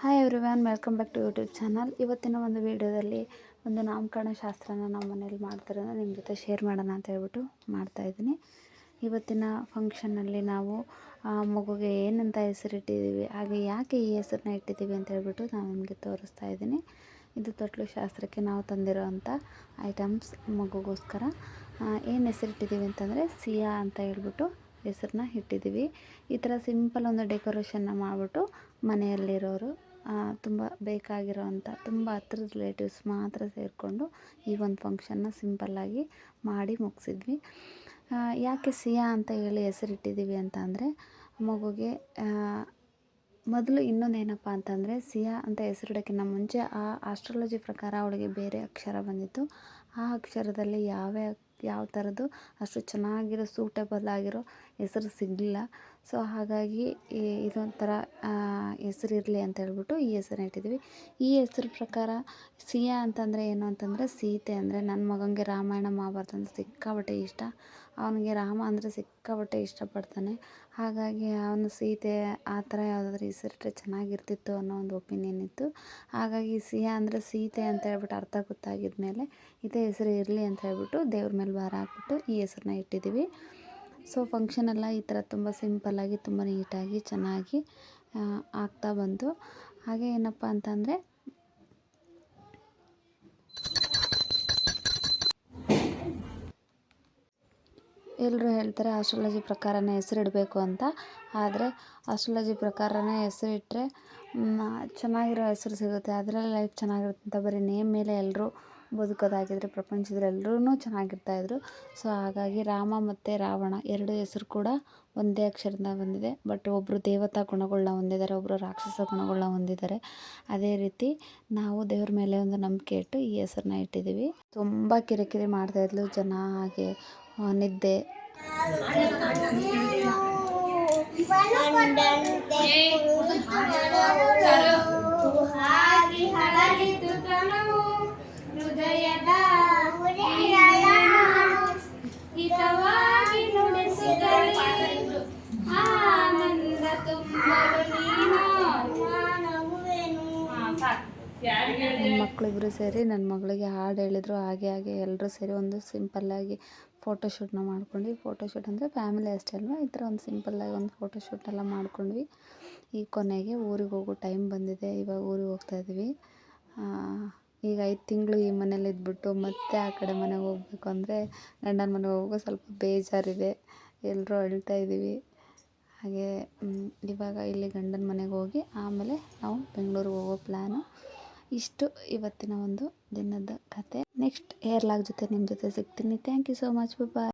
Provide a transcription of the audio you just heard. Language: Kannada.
Hi everyone welcome back to YouTube channel ಇವತ್ತಿನ ಒಂದು ವಿಡಿಯೋದಲ್ಲಿ ಒಂದು ನಾಮಕರಣ ಶಾಸ್ತ್ರನ ನಮ್ಮ ಮನೇಲಿ ಮಾಡ್ತಿರೋದು ನಿಮ್ಮ ಜೊತೆ ಶೇರ್ ಮಾಡೋಣ ಅಂತ ಹೇಳ್ಬಿಟ್ಟು ಮಾಡ್ತಾಯಿದ್ದೀನಿ ಇವತ್ತಿನ ಫಂಕ್ಷನ್ನಲ್ಲಿ ನಾವು ಮಗುಗೆ ಏನಂತ ಹೆಸರಿಟ್ಟಿದ್ದೀವಿ ಹಾಗೆ ಯಾಕೆ ಈ ಹೆಸರನ್ನ ಇಟ್ಟಿದ್ದೀವಿ ಅಂತ ಹೇಳ್ಬಿಟ್ಟು ನಾನು ನಿಮಗೆ ತೋರಿಸ್ತಾ ಇದ್ದೀನಿ. ಇದು ತೊಟ್ಲು ಶಾಸ್ತ್ರಕ್ಕೆ ನಾವು ತಂದಿರೋ ಅಂಥ ಐಟಮ್ಸ್ ಮಗುಗೋಸ್ಕರ ಏನು ಹೆಸರಿಟ್ಟಿದ್ದೀವಿ ಅಂತಂದರೆ ಸಿಯಾ ಅಂತ ಹೇಳ್ಬಿಟ್ಟು ಹೆಸರನ್ನ ಇಟ್ಟಿದ್ದೀವಿ. ಈ ಥರ ಸಿಂಪಲ್ ಒಂದು ಡೆಕೋರೇಷನ್ನ ಮಾಡಿಬಿಟ್ಟು ಮನೆಯಲ್ಲಿರೋರು ತುಂಬ ಬೇಕಾಗಿರೋವಂಥ ತುಂಬ ಹತ್ರದ ರಿಲೇಟಿವ್ಸ್ ಮಾತ್ರ ಸೇರಿಕೊಂಡು ಈ ಒಂದು ಫಂಕ್ಷನ್ನ ಸಿಂಪಲ್ಲಾಗಿ ಮಾಡಿ ಮುಗಿಸಿದ್ವಿ. ಯಾಕೆ ಸಿಯಾ ಅಂತ ಹೇಳಿ ಹೆಸರಿಟ್ಟಿದ್ದೀವಿ ಅಂತ ಅಂದರೆ, ಮಗುಗೆ ಮೊದಲು ಇನ್ನೊಂದು ಏನಪ್ಪ ಅಂತಂದರೆ ಸಿಯಾ ಅಂತ ಹೆಸರಿಡೋಕ್ಕಿಂತ ಮುಂಚೆ ಆ ಆಸ್ಟ್ರಾಲಜಿ ಪ್ರಕಾರ ಅವಳಿಗೆ ಬೇರೆ ಅಕ್ಷರ ಬಂದಿತ್ತು. ಆ ಅಕ್ಷರದಲ್ಲಿ ಯಾವ್ಯಾವ, ಯಾವ ಥರದ್ದು ಅಷ್ಟು ಚೆನ್ನಾಗಿರೋ ಸೂಟೇಬಲ್ ಆಗಿರೋ ಹೆಸರು ಸಿಗಲಿಲ್ಲ. ಸೊ ಹಾಗಾಗಿ ಇದೊಂಥರ ಹೆಸರು ಇರಲಿ ಅಂತ ಹೇಳ್ಬಿಟ್ಟು ಈ ಹೆಸರನ್ನ ಇಟ್ಟಿದ್ದೀವಿ. ಈ ಹೆಸ್ರ ಪ್ರಕಾರ ಸಿಯಾ ಅಂತಂದರೆ ಏನು ಅಂತಂದರೆ ಸೀತೆ ಅಂದರೆ ನನ್ನ ಮಗನಿಗೆ ರಾಮಾಯಣ ಮಹಾಭಾರತ ಅಂದರೆ ಸಿಕ್ಕಾಪಟ್ಟೆ ಇಷ್ಟ. ಅವನಿಗೆ ರಾಮ ಅಂದರೆ ಸಿಕ್ಕಾಪಟ್ಟೆ ಇಷ್ಟಪಡ್ತಾನೆ. ಹಾಗಾಗಿ ಅವನು ಸೀತೆ ಆ ಥರ ಯಾವುದಾದ್ರೂ ಹೆಸರಿಟ್ರೆ ಚೆನ್ನಾಗಿರ್ತಿತ್ತು ಅನ್ನೋ ಒಂದು ಒಪಿನಿಯನ್ ಇತ್ತು. ಹಾಗಾಗಿ ಸಿಯಾ ಅಂದರೆ ಸೀತೆ ಅಂತ ಹೇಳ್ಬಿಟ್ಟು ಅರ್ಥ ಗೊತ್ತಾಗಿದ್ಮೇಲೆ ಇದೇ ಹೆಸರು ಇರಲಿ ಅಂತ ಹೇಳ್ಬಿಟ್ಟು ದೇವ್ರ ಮೇಲೆ ಭಾರ ಹಾಕ್ಬಿಟ್ಟು ಈ ಹೆಸ್ರನ್ನ ಇಟ್ಟಿದ್ದೀವಿ. ಸೊ ಫಂಕ್ಷನೆಲ್ಲ ಈ ಥರ ತುಂಬ ಸಿಂಪಲ್ಲಾಗಿ ತುಂಬ ನೀಟಾಗಿ ಚೆನ್ನಾಗಿ ಆಗ್ತಾ ಬಂತು. ಹಾಗೆ ಏನಪ್ಪ ಅಂತಂದರೆ ಎಲ್ಲರೂ ಹೇಳ್ತಾರೆ ಆಸ್ಟ್ರಾಲಜಿ ಪ್ರಕಾರನೇ ಹೆಸರಿಡಬೇಕು ಅಂತ. ಆದರೆ ಆಸ್ಟ್ರಾಲಜಿ ಪ್ರಕಾರನೇ ಹೆಸರಿಟ್ರೆ ಚೆನ್ನಾಗಿರೋ ಹೆಸರು ಸಿಗುತ್ತೆ. ಅದರಲ್ಲಿ ಲೈಫ್ ಚೆನ್ನಾಗಿರುತ್ತೆ ಅಂತ ಬರೀ ನೇಮ್ ಮೇಲೆ ಎಲ್ಲರೂ ಬದುಕೋದಾಗಿದ್ರೆ ಪ್ರಪಂಚದಲ್ಲಿ ಎಲ್ಲರೂ ಚೆನ್ನಾಗಿರ್ತಾಯಿದ್ರು. ಸೊ ಹಾಗಾಗಿ ರಾಮ ಮತ್ತು ರಾವಣ ಎರಡು ಹೆಸರು ಕೂಡ ಒಂದೇ ಅಕ್ಷರದಿಂದ ಬಂದಿದೆ. ಬಟ್ ಒಬ್ಬರು ದೇವತಾ ಗುಣಗಳನ್ನ ಹೊಂದಿದ್ದಾರೆ ಒಬ್ಬರು ರಾಕ್ಷಸ ಗುಣಗಳನ್ನ ಹೊಂದಿದ್ದಾರೆ. ಅದೇ ರೀತಿ ನಾವು ದೇವ್ರ ಮೇಲೆ ಒಂದು ನಂಬಿಕೆ ಇಟ್ಟು ಈ ಹೆಸರನ್ನ ಇಟ್ಟಿದ್ದೀವಿ. ತುಂಬ ಕಿರಿಕಿರಿ ಮಾಡ್ತಾಯಿದ್ಲು ಜನ, ಹಾಗೆ ನಿದ್ದೆ. ನನ್ನ ಮಕ್ಕಳಿಬ್ರು ಸೇರಿ ನನ್ನ ಮಗಳಿಗೆ ಹಾಡು ಹೇಳಿದ್ರು, ಹಾಗೆ ಹಾಗೆ ಎಲ್ಲರೂ ಸೇರಿ ಒಂದು ಸಿಂಪಲ್ಲಾಗಿ ಫೋಟೋಶೂಟ್ನ ಮಾಡ್ಕೊಂಡ್ವಿ. ಫೋಟೋಶೂಟ್ ಅಂದರೆ ಫ್ಯಾಮಿಲಿ ಅಷ್ಟೇ ಅಲ್ವಾ? ಈ ಥರ ಒಂದು ಸಿಂಪಲ್ಲಾಗಿ ಒಂದು ಫೋಟೋಶೂಟೆಲ್ಲ ಮಾಡ್ಕೊಂಡ್ವಿ. ಈ ಕೊನೆಗೆ ಊರಿಗೆ ಹೋಗೋ ಟೈಮ್ ಬಂದಿದೆ. ಇವಾಗ ಊರಿಗೆ ಹೋಗ್ತಾಯಿದ್ವಿ ಈಗ ಐದು ತಿಂಗಳು ಈ ಮನೇಲಿ ಇದ್ಬಿಟ್ಟು ಮತ್ತೆ ಆ ಕಡೆ ಮನೆಗೆ ಹೋಗ್ಬೇಕು ಅಂದರೆ ಗಂಡನ ಮನೆಗೆ ಹೋಗೋ ಸ್ವಲ್ಪ ಬೇಜಾರಿದೆ. ಎಲ್ಲರೂ ಅಳ್ತಾ ಇದ್ದೀವಿ. ಹಾಗೆ ಇವಾಗ ಇಲ್ಲಿ ಗಂಡನ ಮನೆಗೆ ಹೋಗಿ ಆಮೇಲೆ ನಾವು ಬೆಂಗಳೂರಿಗೆ ಹೋಗೋ ಪ್ಲ್ಯಾನು ಇಷ್ಟು ಇವತ್ತಿನ ಒಂದು ದಿನದ ಕತೆ. ನೆಕ್ಸ್ಟ್ ಹೇರ್ ಲಾಗ್ ಜೊತೆ ನಿಮ್ಮ ಜೊತೆ ಸಿಗ್ತೀನಿ. Thank you so much bye